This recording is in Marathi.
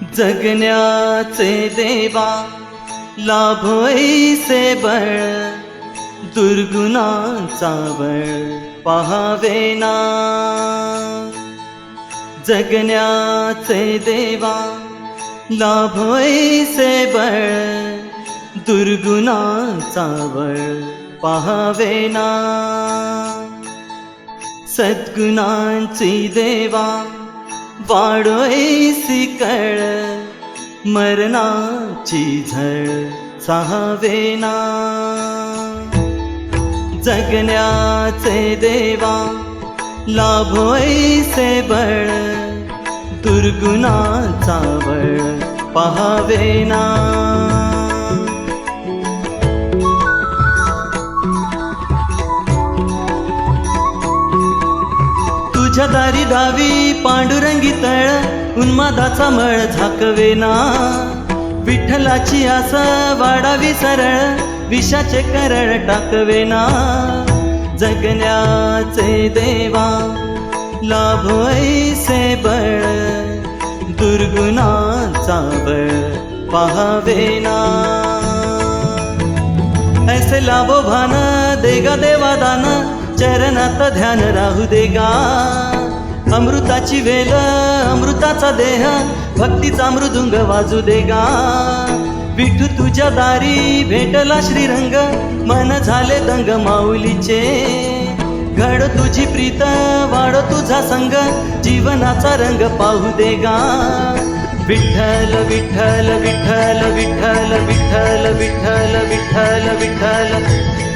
जगण्याचे देवा लाभोईसे बळ दुर्गुणाचा बळ पहावे ना. जगण्याचे देवा लाभोईसे बळ दुर्गुणाचा बळ पहावे ना. सद्गुणांची देवा वाढोईसी कळ मरणाची झळ सहावेना जगण्याचे देवा लाभोईसे बळ दुर्गुणाचा बळ पहावेना तुझ्या दारी डावी पांडुरंगी तळ उन्मादाचा मळ झाकवेना विठ्ठलाची आस वाढावी सरळ विषाचे करळ टाकवेना जगण्याचे देवा लाभोईसे बळ दुर्गुणाचा बळ पाहावेना ऐसे लाभो भान देगा देवा दाना चरणात ध्यान राहू देगा अमृताची वेल अमृताचा देह भक्तीचा मृदुंग वाजू देगा विठू तुझ्या दारी भेटला श्रीरंग मन झाले दंग माऊलीचे. घड तुझी प्रीत वाढ तुझा संग जीवनाचा रंग पाहू देगा विठ्ठल विठ्ठल विठ्ठल विठ्ठल विठ्ठल विठ्ठल विठ्ठल विठ्ठल.